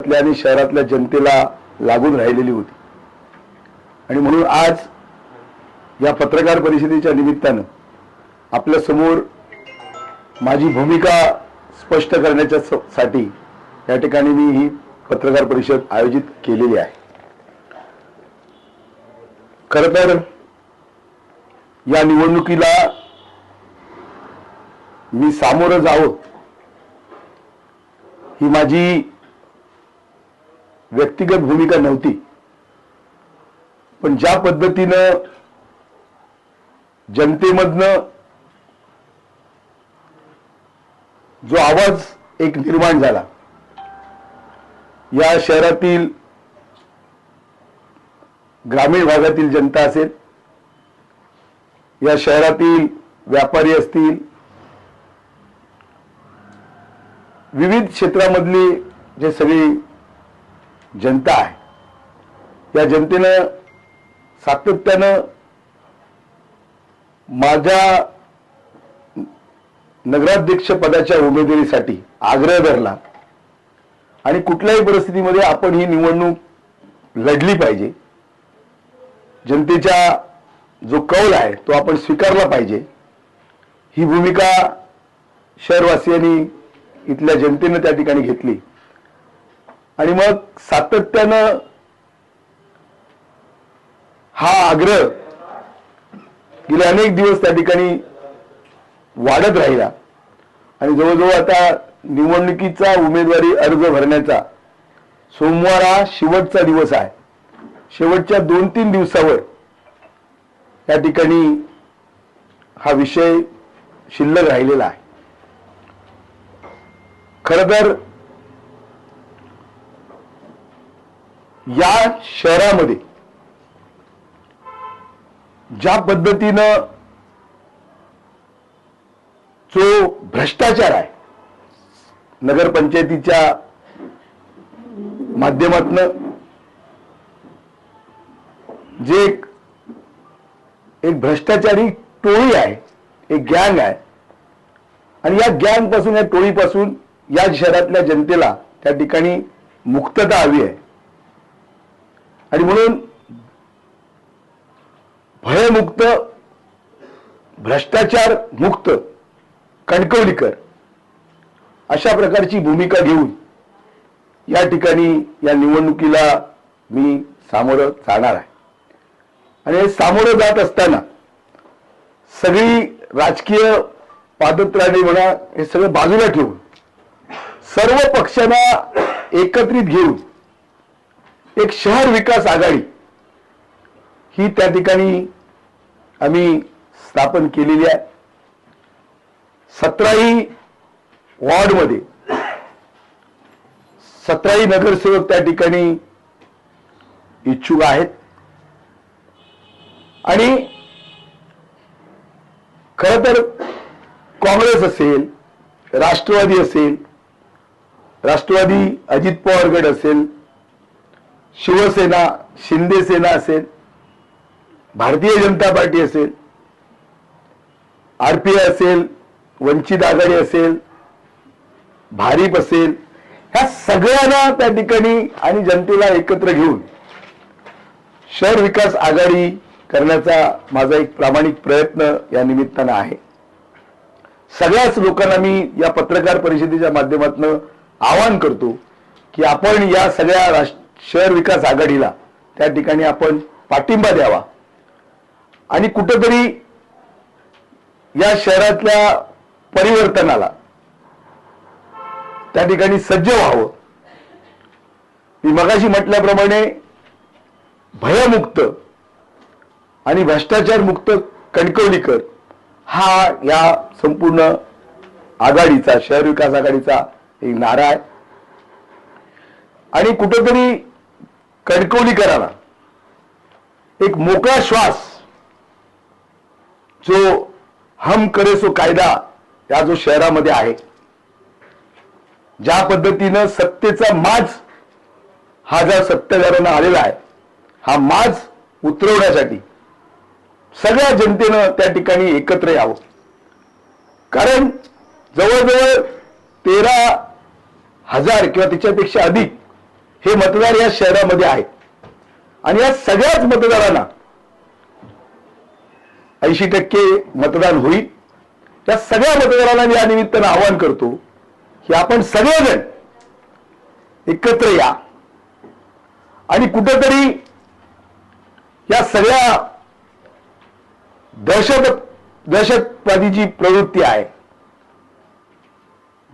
आणि शहरातल्या जनतेला लागून राहिलेली होती. आणि म्हणून आज या पत्रकार परिषदेच्या निमित्तानं आपल्यासमोर माझी भूमिका स्पष्ट करण्याच्या साठी या ठिकाणी मी ही पत्रकार परिषद आयोजित केलेली आहे. खर तर या निवडणुकीला मी सामोरं जावं ही माझी व्यक्तिगत भूमिका नव्हती. पण ज्या पद्धतीनं जनतेमधनं जो आवाज एक निर्माण झाला या शहरातील ग्रामीण भागातील जनता असेल या शहरातील व्यापारी असतील विविध क्षेत्रामधली जे सगळी जनता आहे. या जनतेनं सातत्यानं माझ्या नगराध्यक्ष पदाच्या उमेदवारीसाठी आग्रह धरला. आणि कुठल्याही परिस्थितीमध्ये आपण ही निवडणूक लढली पाहिजे. जनतेच्या जो कौल आहे तो आपण स्वीकारला पाहिजे. ही भूमिका शहरवासियांनी इथल्या जनतेनं त्या ठिकाणी घेतली. आणि मग सातत्यानं हा आग्रह गेले अनेक दिवस त्या ठिकाणी वाढत राहिला. आणि जवळजवळ आता निवडणुकीचा उमेदवारी अर्ज भरण्याचा सोमवार हा शेवटचा दिवस आहे. शेवटच्या दोन तीन दिवसावर या ठिकाणी हा विषय शिल्लक राहिलेला आहे. खरं तर या शहरामध्ये ज्या पद्धतीनं जो भ्रष्टाचार आहे नगरपंचायतीच्या माध्यमातनं जे एक एक भ्रष्टाचारी टोळी आहे एक गँग आहे आणि या गँगपासून या टोळीपासून या शहरातल्या जनतेला त्या ठिकाणी मुक्तता हवी आहे. आणि म्हणून भयमुक्त भ्रष्टाचार मुक्त कणकवलीकर अशा प्रकारची भूमिका घेऊन या ठिकाणी या निवडणुकीला मी सामोरं जाणार आहे. आणि सामोरं जात असताना सगळी राजकीय पादत्राणी म्हणा हे सगळं बाजूला ठेवून सर्व पक्षांना एकत्रित घेऊन एक शहर विकास आघाडी. ही त्या ठिकाणी आम्ही स्थापन केलेली आहे. सतराही वॉर्डमध्ये सतराही नगरसेवक त्या ठिकाणी इच्छुक आहेत. आणि खरं तर काँग्रेस असेल राष्ट्रवादी असेल राष्ट्रवादी अजित पवार गट असेल शिवसेना शिंदे सेना असेल भारतीय जनता पार्टी असेल आरपीआय असेल वंचित आघाडी असेल भारीप असेल ह्या सगळ्यांना त्या ठिकाणी आणि जनतेला एकत्र घेऊन शहर विकास आघाडी करण्याचा माझा एक प्रामाणिक प्रयत्न या निमित्तानं आहे. सगळ्याच लोकांना मी या पत्रकार परिषदेच्या माध्यमातून आवाहन करतो की आपण या सगळ्या राष्ट्र शहर विकास आघाडीला त्या ठिकाणी आपण पाठिंबा द्यावा. आणि कुठंतरी या शहरातल्या परिवर्तनाला त्या ठिकाणी सज्ज व्हावं. मी मगाशी म्हटल्याप्रमाणे भयमुक्त आणि भ्रष्टाचार मुक्त कणकवलीकर हा या संपूर्ण आघाडीचा शहर विकास आघाडीचा एक नारा आहे. आणि कुठंतरी कणकवलीकरांना एक मोकळा श्वास जो हम करे सो कायदा या जो शहरामध्ये आहे. ज्या पद्धतीनं सत्तेचा माज हा ज्या सत्ताधाऱ्यांना आलेला आहे हा माज उतरवण्यासाठी सगळ्या जनतेनं त्या ठिकाणी एकत्र यावं. कारण जवळजवळ तेरा हजार किंवा त्याच्यापेक्षा अधिक हे मतदार या शहरामध्ये आहेत. आणि या सगळ्याच मतदारांना ऐंशी टक्के मतदान होईल. त्या सगळ्या मतदारांना मी या निमित्तानं आवाहन करतो की आपण सगळेजण एकत्र या. आणि कुठंतरी या सगळ्या दहशत दहशतवादी जी प्रवृत्ती आहे.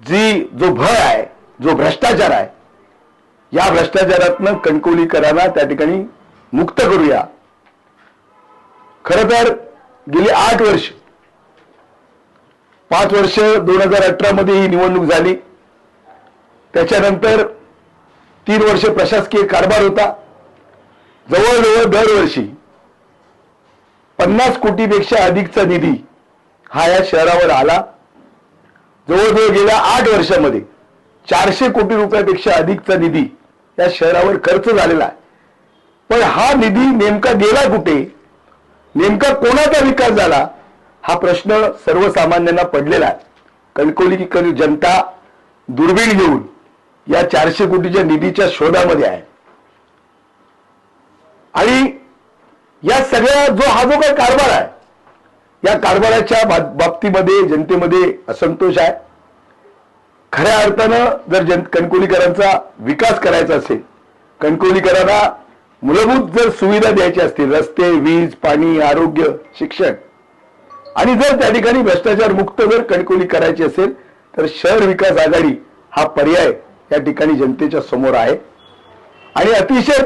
जी जो भय आहे जो भ्रष्टाचार आहे या भ्रष्टाचारातनं कणकवलीकरांना त्या ठिकाणी मुक्त करूया. खर तर गेली आठ वर्ष. पाच वर्ष दोन हजार अठरा मध्ये ही निवडणूक झाली. त्याच्यानंतर तीन वर्ष प्रशासकीय कारभार होता. जवळजवळ दरवर्षी पन्नास कोटीपेक्षा अधिकचा निधी हा या शहरावर आला. जवळजवळ गेल्या आठ वर्षामध्ये चारशे कोटी रुपयापेक्षा अधिकचा निधी त्या शहरावर खर्च झालेला आहे. पण हा निधी नेमका गेला कुठे? नेमका कोणाचा विकास झाला? हा प्रश्न सर्वसामान्यांना पडलेला आहे. कणकोली की कण जनता दुर्बीण घेऊन या चारशे कोटीच्या निधीच्या शोधामध्ये आहे. आणि या सगळ्या जो हा जो काही कारभार आहे या कारभाराच्या बाबतीमध्ये जनतेमध्ये असंतोष आहे. खऱ्या अर्थानं जर जन कणकोलीकरांचा विकास करायचा असेल कणकोलीकरांना मूलभूत जर सुविधा द्यायची असतील रस्ते वीज पाणी आरोग्य शिक्षण आणि जर त्या ठिकाणी भ्रष्टाचार मुक्त जर कणकोली करायची असेल तर शहर विकास आघाडी हा पर्याय या ठिकाणी जनतेच्या समोर आहे. आणि अतिशय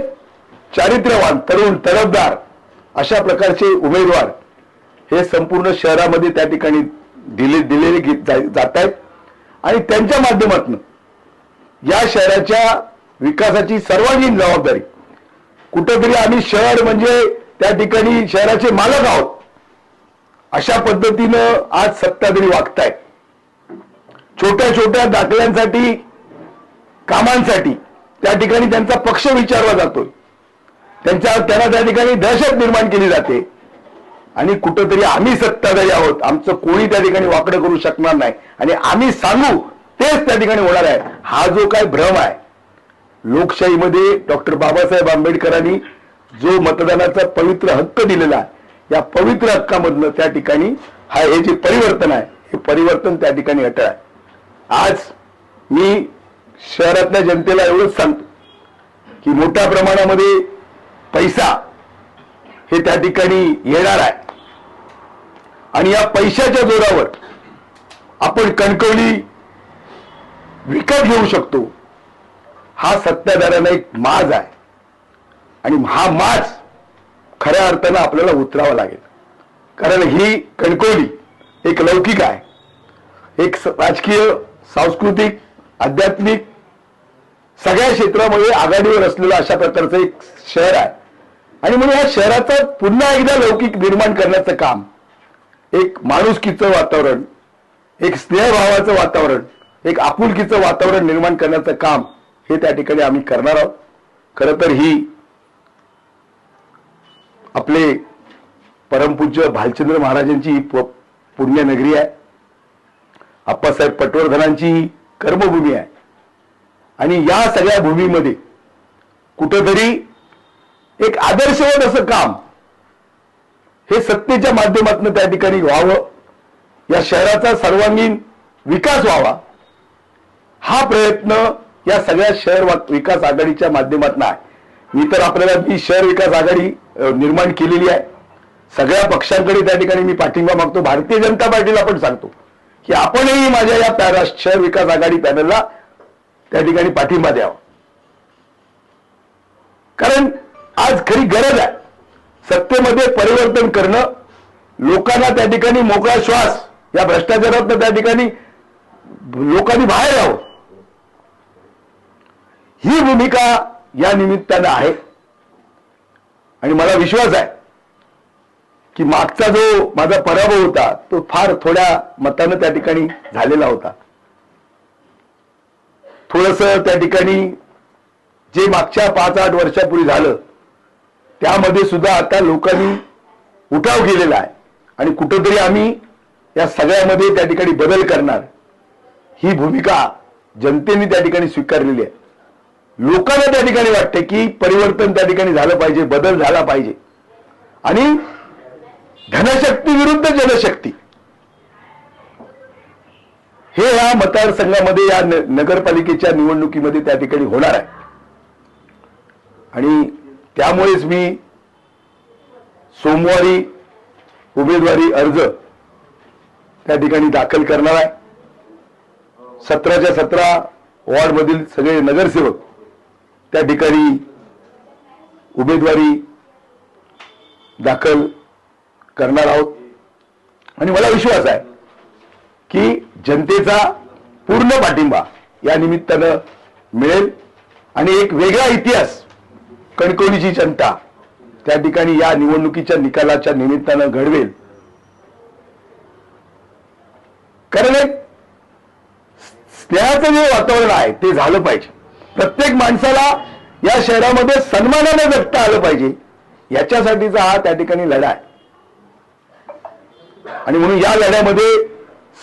चारित्र्यवान तरुण तरफदार अशा प्रकारचे उमेदवार हे संपूर्ण शहरामध्ये त्या ठिकाणी दिले दिलेले घेत जात आहेत आणि त्यांच्या माध्यमातून या शहराच्या विकासाची सर्वांगीण जबाबदारी. कुठंतरी आम्ही शहर म्हणजे त्या ठिकाणी शहराचे मालक आहोत. अशा पद्धतीनं आज सत्ताधारी वागताय. छोट्या छोट्या दाखल्यांसाठी कामांसाठी त्या ठिकाणी त्यांचा पक्ष विचारला जातोय. त्यांच्या त्यांना त्या ठिकाणी दहशत निर्माण केली जाते. आणि कुठंतरी आम्ही सत्ताधारी आहोत. आमचं कोणी त्या ठिकाणी वाकडं करू शकणार नाही. आणि आम्ही सांगू तेच त्या ठिकाणी होणार आहे. हा जो काय भ्रम आहे लोकशाहीमध्ये डॉक्टर बाबासाहेब आंबेडकरांनी जो मतदानाचा पवित्र हक्क दिलेला आहे या पवित्र हक्कामधनं त्या ठिकाणी हा हे जे परिवर्तन आहे हे परिवर्तन त्या ठिकाणी अटळ आहे. आज मी शहरातल्या जनतेला एवढंच सांगतो की मोठ्या प्रमाणामध्ये पैसा हे त्या ठिकाणी येणार आहे. आणि या पैशाच्या जोरावर आपण कणकवली विकत घेऊ शकतो. हा सत्ताधाऱ्यांना एक माज आहे. आणि हा माज खऱ्या अर्थानं आपल्याला उतरावा लागेल. कारण ही कणकवली एक लौकिक आहे. एक राजकीय सांस्कृतिक आध्यात्मिक सगळ्या क्षेत्रामध्ये आघाडीवर असलेलं अशा प्रकारचं एक शहर आहे. आणि म्हणून या शहराचं पुन्हा एकदा लौकिक निर्माण करण्याचं काम एक माणुसकीचं वातावरण एक स्नेहभावाचं वातावरण एक आपुलकीचं वातावरण निर्माण करण्याचं काम हे त्या ठिकाणी आम्ही करणार आहोत. खरं तर ही आपले परमपूज्य भालचंद्र महाराजांची ही पुण्यनगरी आहे. आप्पासाहेब पटवर्धनांची ही कर्मभूमी आहे. आणि या सगळ्या भूमीमध्ये कुठंतरी एक आदर्शवत असं काम. हे सत्तेच्या माध्यमातून त्या ठिकाणी व्हावं. या शहराचा सर्वांगीण विकास व्हावा. हा प्रयत्न या सगळ्या शहर वा- विकास आघाडीच्या माध्यमातून आहे. मी तर आपल्याला मी शहर विकास आघाडी निर्माण केलेली आहे. सगळ्या पक्षांकडे त्या ठिकाणी मी पाठिंबा मागतो. भारतीय जनता पार्टीला पण सांगतो की आपणही माझ्या या पॅरा शहर विकास आघाडी पॅनलला त्या ठिकाणी पाठिंबा द्यावा कारण आज खरी गरज आहे. सत्तेमध्ये परिवर्तन करणं लोकांना त्या ठिकाणी मोकळा श्वास या भ्रष्टाचारात त्या ठिकाणी लोकांनी बाहेर यावं. ही भूमिका या निमित्तानं आहे. आणि मला विश्वास आहे की मागचा जो माझा पराभव होता तो फार थोड्या मतानं त्या ठिकाणी झालेला होता. थोडस त्या ठिकाणी जे मागच्या पाच आठ वर्षापूर्वी झालं त्यामध्ये सुद्धा आता लोकांनी उठाव केलेला आहे. आणि कुठंतरी आम्ही या सगळ्यामध्ये त्या ठिकाणी बदल करणार. ही भूमिका जनतेने त्या ठिकाणी स्वीकारलेली आहे. लोकांना त्या ठिकाणी वाटते की परिवर्तन त्या ठिकाणी झालं पाहिजे बदल झाला पाहिजे. आणि धनशक्ती विरुद्ध जनशक्ती. हे या मतदारसंघामध्ये या नगरपालिकेच्या निवडणुकीमध्ये त्या ठिकाणी होणार आहे. आणि त्यामुळेच मी सोमवारी उमेदवारी अर्ज त्या ठिकाणी दाखल करणार आहे. सतराच्या सतरा वॉर्डमधील सगळे नगरसेवक त्या ठिकाणी उमेदवारी दाखल करणार आहोत. आणि मला विश्वास आहे की जनतेचा पूर्ण पाठिंबा या निमित्तानं मिळेल. आणि एक वेगळा इतिहास कणकवलीची जनता त्या ठिकाणी या निवडणुकीच्या निकालाच्या निमित्तानं घडवेल. कारण एक स्नेहाचं जे वातावरण आहे ते झालं पाहिजे. प्रत्येक माणसाला या शहरामध्ये सन्मानाने जगता आलं पाहिजे. याच्यासाठीचा हा त्या ठिकाणी लढा आहे. आणि म्हणून या लढ्यामध्ये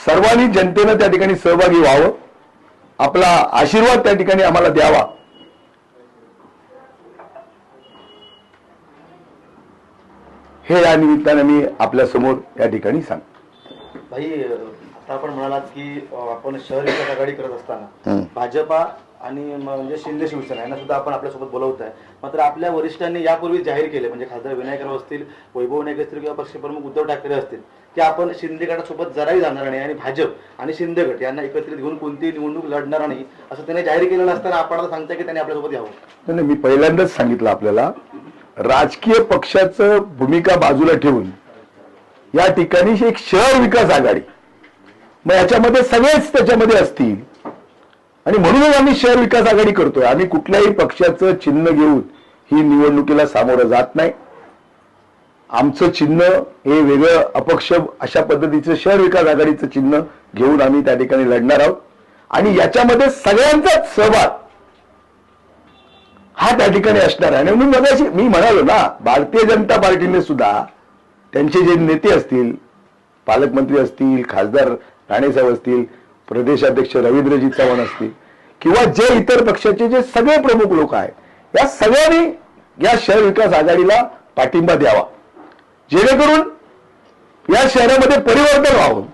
सर्वांनी जनतेनं त्या ठिकाणी सहभागी व्हावं. आपला आशीर्वाद त्या ठिकाणी आम्हाला द्यावा. हे या निमित्तानं मी आपल्यासमोर या ठिकाणी सांगतो. भाई आता आपण म्हणालात की आपण शहर विकास आघाडी करत असताना. भाजपा आणि म्हणजे शिंदे शिवसेना यांना सुद्धा आपण आपल्यासोबत बोलवत आहे मात्र आपल्या वरिष्ठांनी यापूर्वी जाहीर केले म्हणजे खासदार विनायकराव असतील वैभव नाईक असतील किंवा पक्षप्रमुख उद्धव ठाकरे असतील की आपण शिंदे गटासोबत जराही जाणार नाही आणि भाजप आणि शिंदे गट यांना एकत्रित घेऊन कोणतीही निवडणूक लढणार नाही असं त्यांनी जाहीर केलेलं असताना आपण आता सांगताय की त्यांनी आपल्यासोबत यावं. नाही, मी पहिल्यांदाच सांगितलं आपल्याला राजकीय पक्षाचं भूमिका बाजूला ठेवून या ठिकाणी एक शहर विकास आघाडी. मग याच्यामध्ये सगळेच त्याच्यामध्ये असतील. आणि म्हणूनच आम्ही शहर विकास आघाडी करतोय. आम्ही कुठल्याही पक्षाचं चिन्ह घेऊन ही निवडणुकीला सामोरं जात नाही. आमचं चिन्ह हे वेगळं अपक्ष अशा पद्धतीचं शहर विकास आघाडीचं चिन्ह घेऊन आम्ही त्या ठिकाणी लढणार आहोत. आणि याच्यामध्ये सगळ्यांचाच सहभाग हा त्या ठिकाणी असणार आहे. आणि म्हणून मगाशी मी म्हणालो ना भारतीय जनता पार्टीने सुद्धा त्यांचे जे नेते असतील पालकमंत्री असतील खासदार राणेसाहेब असतील प्रदेशाध्यक्ष रवींद्रजी चव्हाण असतील किंवा जे इतर पक्षाचे जे सगळे प्रमुख लोक आहेत या सगळ्यांनी या शहर विकास आघाडीला पाठिंबा द्यावा. जेणेकरून या शहरामध्ये परिवर्तन व्हावं.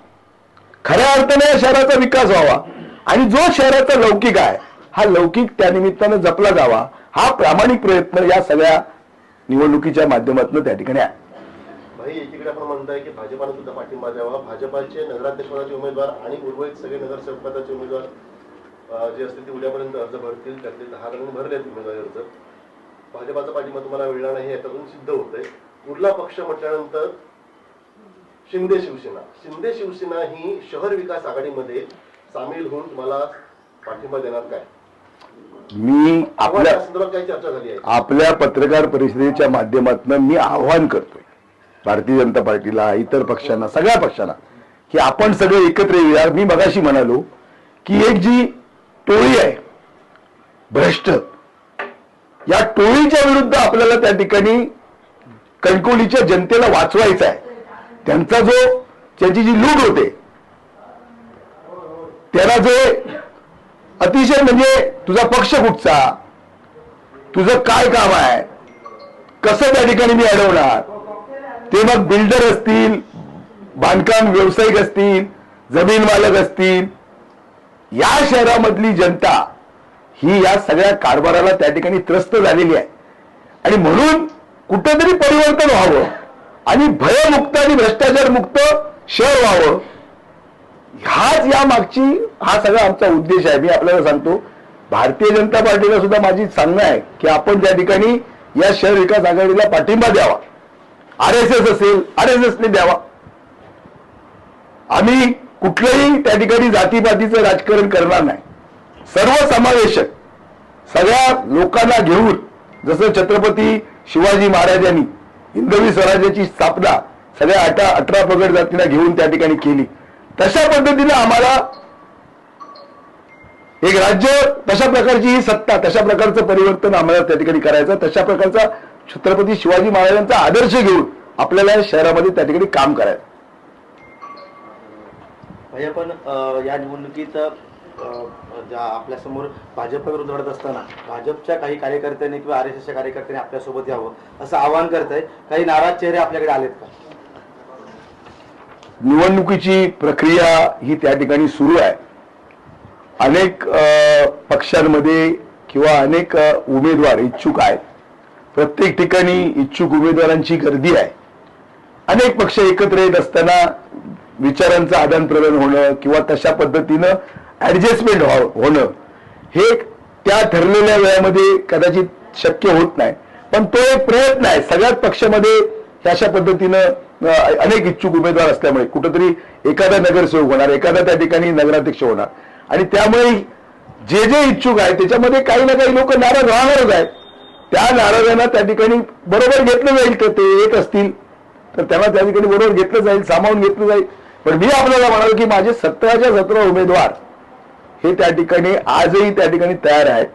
खऱ्या अर्थाने या शहराचा विकास व्हावा. आणि जो शहराचा लौकिक आहे हा लौकिक त्यानिमित्तानं जपला जावा. हा प्रामाणिक प्रयत्न या सगळ्या निवडणुकीच्या माध्यमातून त्या ठिकाणी आहे. भाई एकीकडे आपण म्हणताय की भाजपानं सुद्धा पाठिंबा द्यावा. भाजपाचे नगराध्यक्षपदाचे उमेदवार आणि उर्वरित सगळे नगरसेवक पदाचे उमेदवार जे असतील ते उद्यापर्यंत अर्ज भरतील. त्यातले दहा जण भरले उमेदवारी अर्ज. भाजपाचा पाठिंबा तुम्हाला मिळणार नाही हे याच्यातून सिद्ध होतंय. कुठला पक्ष म्हटल्यानंतर शिंदे शिवसेना. शिंदे शिवसेना ही शहर विकास आघाडीमध्ये सामील होऊन तुम्हाला पाठिंबा देणार काय? मी आपल्या आपल्या पत्रकार परिषदेच्या माध्यमातून मी आव्हान करतोय. भारतीय जनता पार्टीला इतर पक्षांना सगळ्या पक्षांना की आपण सगळे एकत्र येऊया मी मगाशी म्हणालो की एक जी टोळी आहे भ्रष्ट या टोळीच्या विरुद्ध आपल्याला त्या ठिकाणी कणकोलीच्या जनतेला वाचवायचं आहे. त्यांचा जो त्यांची जी लूट होते त्याला जे अतिशय म्हणजे तुझा पक्ष कुठचा? तुझं काय काम आहे? कसं त्या ठिकाणी मी अडवणार? ते मग बिल्डर असतील बांधकाम व्यावसायिक असतील जमीन मालक असतील. या शहरामधली जनता ही या सगळ्या कारभाराला त्या ठिकाणी त्रस्त झालेली आहे. आणि म्हणून कुठेतरी परिवर्तन व्हावं आणि भयमुक्त आणि भ्रष्टाचार मुक्त शहर व्हावं. हाच या मागची हा सगळा आमचा उद्देश आहे. मी आपल्याला सांगतो भारतीय जनता पार्टीला सुद्धा माझी सांगणं आहे की आपण त्या ठिकाणी या शहर विकास आघाडीला पाठिंबा द्यावा. आर एस एस असेल आर एस एसने द्यावा. आम्ही कुठलंही त्या ठिकाणी जातीपातीचं राजकारण करणार नाही. सर्व समावेशक सगळ्या लोकांना घेऊन जसं छत्रपती शिवाजी महाराजांनी हिंदवी स्वराज्याची स्थापना सगळ्या अठरा अठरा पगड जातीला घेऊन त्या ठिकाणी केली. तशा पद्धतीने आम्हाला एक राज्य तशा प्रकारची ही सत्ता तशा प्रकारचं परिवर्तन आम्हाला त्या ठिकाणी करायचं तशा प्रकारचा छत्रपती शिवाजी महाराजांचा आदर्श घेऊन आपल्याला या शहरामध्ये त्या ठिकाणी काम करायचं. भाई आपण या निवडणुकीत अं, ज्या आपल्यासमोर भाजप विरोध लढत असताना भाजपच्या काही कार्यकर्त्यांनी किंवा आर एस एसच्या कार्यकर्त्यांनी आपल्यासोबत यावं असं आवाहन करत आहे काही नाराज चेहरे आपल्याकडे आलेत का? निवडणुकीची प्रक्रिया ही त्या ठिकाणी सुरू आहे. अनेक पक्षांमध्ये किंवा अनेक उमेदवार इच्छुक आहेत. प्रत्येक ठिकाणी इच्छुक उमेदवारांची गर्दी आहे. अनेक पक्ष एकत्र येत असताना विचारांचं आदान प्रदान होणं किंवा तशा पद्धतीनं ऍडजस्टमेंट हो-, होणं हे त्या ठरलेल्या वेळामध्ये कदाचित शक्य होत नाही. पण तो एक प्रयत्न आहे. सगळ्याच पक्षामध्ये अशा पद्धतीनं अनेक इच्छुक उमेदवार असल्यामुळे कुठंतरी एखादा नगरसेवक होणार एखादा त्या ठिकाणी नगराध्यक्ष होणार. आणि त्यामुळे जे जे इच्छुक आहे त्याच्यामध्ये काही ना काही लोक नाराज राहणारच आहेत. त्या नाराजांना त्या ठिकाणी बरोबर घेतलं जाईल तर ते येत असतील. तर त्यांना त्या ठिकाणी बरोबर घेतलं जाईल सामावून घेतलं जाईल. पण मी आपल्याला म्हणालो की माझे सतराच्या सतरा उमेदवार हे त्या ठिकाणी आजही त्या ठिकाणी तयार आहेत.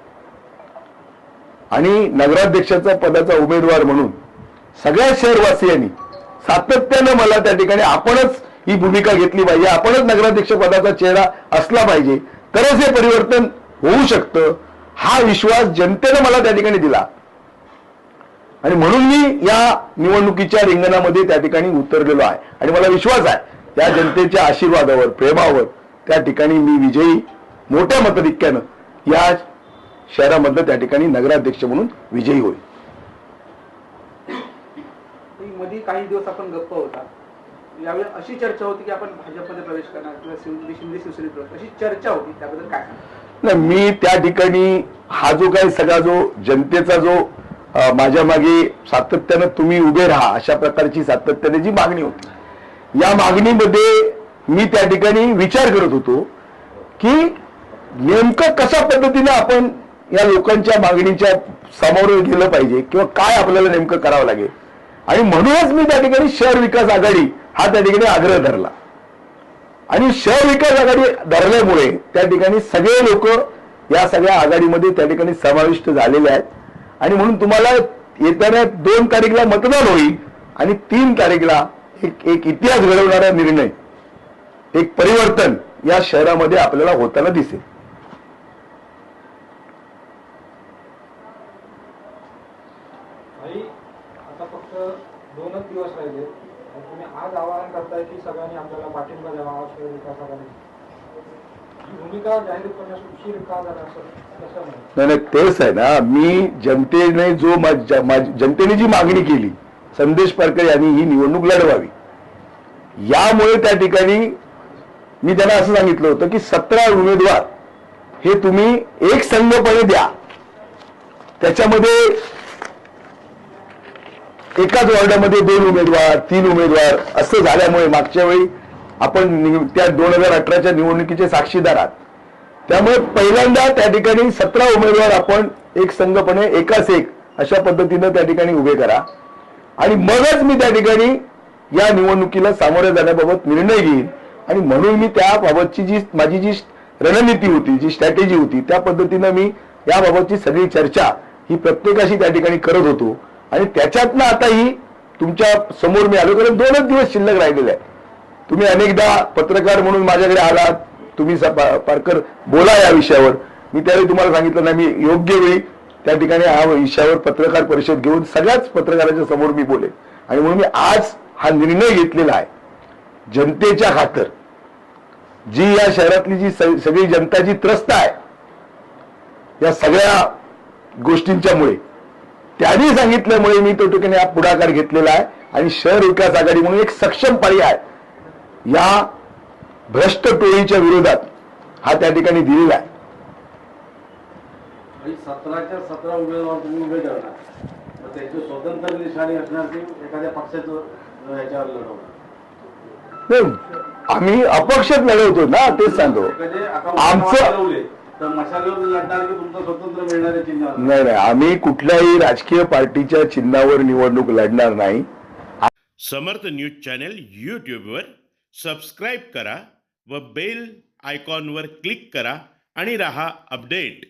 आणि नगराध्यक्षाचा पदाचा उमेदवार म्हणून सगळ्या शहरवासियांनी सातत्यानं मला त्या ठिकाणी आपणच ही भूमिका घेतली पाहिजे आपणच नगराध्यक्ष पदाचा चेहरा असला पाहिजे. तरच हे परिवर्तन होऊ शकतं हा विश्वास जनतेनं मला त्या ठिकाणी दिला. आणि म्हणून मी या निवडणुकीच्या रिंगणामध्ये त्या ठिकाणी उतरलेलो आहे. आणि मला विश्वास आहे या जनतेच्या आशीर्वादावर प्रेमावर त्या ठिकाणी मी विजयी मोठ्या मताधिक्यानं या शहरामधलं त्या ठिकाणी नगराध्यक्ष म्हणून विजयी होईल. आधी काही दिवस आपण गप्प होता. यावेळी अशी चर्चा होती की आपण भाजपमध्ये प्रवेश करणार किंवा म्हणजे शिंदे शिवसेनेत प्रवेश अशी चर्चा होती. त्याबद्दल काय सांगणार? नाही मी त्या ठिकाणी हा जो काही सगळा जो जनतेचा जो माझ्या मागे सातत्यानं तुम्ही उभे राहा अशा प्रकारची सातत्याने जी मागणी होती. या मागणीमध्ये मी त्या ठिकाणी विचार करत होतो की नेमकं कशा पद्धतीने आपण या लोकांच्या मागणीच्या समोर गेलं पाहिजे किंवा काय आपल्याला नेमकं करावं लागेल. आणि म्हणूनच मी त्या ठिकाणी शहर विकास आघाडी हा त्या ठिकाणी आग्रह धरला. आणि शहर विकास आघाडी धरल्यामुळे त्या ठिकाणी सगळे लोक या सगळ्या आघाडीमध्ये त्या ठिकाणी समाविष्ट झालेले आहेत. आणि म्हणून तुम्हाला येत्या दोन तारीखला मतदान होईल आणि तीन तारीखला एक एक इतिहास घडवणारा निर्णय एक परिवर्तन या शहरामध्ये आपल्याला होताना दिसेल आणि आता फक्त दोनच दिवस राहिले. आणि तुम्ही आज आवाहन करताय की सगळ्यांनी आपल्याला पाठिंबा द्यावा शहर विकास आघाडी भूमिका जाहीर करण्यास उशीर का झाला असं नाही नाही तेच आहे ना. मी जनतेने जो जनतेने जी मागणी केली संदेश पारकर यांनी ही निवडणूक लढवावी. यामुळे त्या ठिकाणी मी त्यांना असं सांगितलं होतं की सतरा उमेदवार हे तुम्ही एक संघपणे द्या. त्याच्यामध्ये एकाच वॉर्डामध्ये दोन उमेदवार तीन उमेदवार असं झाल्यामुळे मागच्या वेळी आपण त्या दोन हजार अठराच्या निवडणुकीचे साक्षीदार आहात. त्यामुळे पहिल्यांदा त्या ठिकाणी सतरा उमेदवार आपण एक संघपणे एकाच एक अशा पद्धतीनं त्या ठिकाणी उभे करा. आणि मगच मी त्या ठिकाणी या निवडणुकीला सामोरे जाण्याबाबत निर्णय घेईन. आणि म्हणून मी त्याबाबतची जी माझी जी रणनीती होती जी स्ट्रॅटेजी होती त्या पद्धतीनं मी याबाबतची सगळी चर्चा ही प्रत्येकाशी त्या ठिकाणी करत होतो. आणि त्याच्यातनं आता ही तुमच्यासमोर मी आलो कारण दोनच दिवस शिल्लक राहिलेले आहे. तुम्ही अनेकदा पत्रकार म्हणून माझ्याकडे आलात तुम्ही पारकर बोला या विषयावर. मी त्यावेळी तुम्हाला सांगितलं नाही मी योग्य वेळी त्या ठिकाणी हा विषयावर पत्रकार परिषद घेऊन सगळ्याच पत्रकारांच्या समोर मी बोले. आणि म्हणून मी आज हा निर्णय घेतलेला आहे. जनतेच्या खातर जी या शहरातली जी सगळी जनता जी त्रस्त आहे या सगळ्या गोष्टींच्यामुळे त्यांनी सांगितल्यामुळे मी तो ठिकाणी हा पुढाकार घेतलेला आहे आणि शहर विकास आघाडी म्हणून एक सक्षम पर्याय या भ्रष्ट टोळीच्या विरोधात हा त्या ठिकाणी दिलेला आहे. आणि सतराच्या सतरा उमेदवार तुम्ही उभे करणार. तर त्याची स्वतंत्र निशाणी असणार की एखाद्या पक्षाचं अं, याच्यावर लढवणार? नाही, आम्ही अपक्षात लढवतो ना तेच सांगतो. आमचं- तर मशालीवर लढणार की तुमचं स्वतंत्र मिळणारे चिन्ह असणार? नाही नाही. आम्ही कुठल्याही राजकीय पार्टीच्या चिन्हावर निवडणूक लढणार नाही. समर्थ न्यूज चॅनल यूट्यूबवर सबस्क्राईब करा व बेल आयकॉनवर क्लिक करा आणि रहा अपडेट.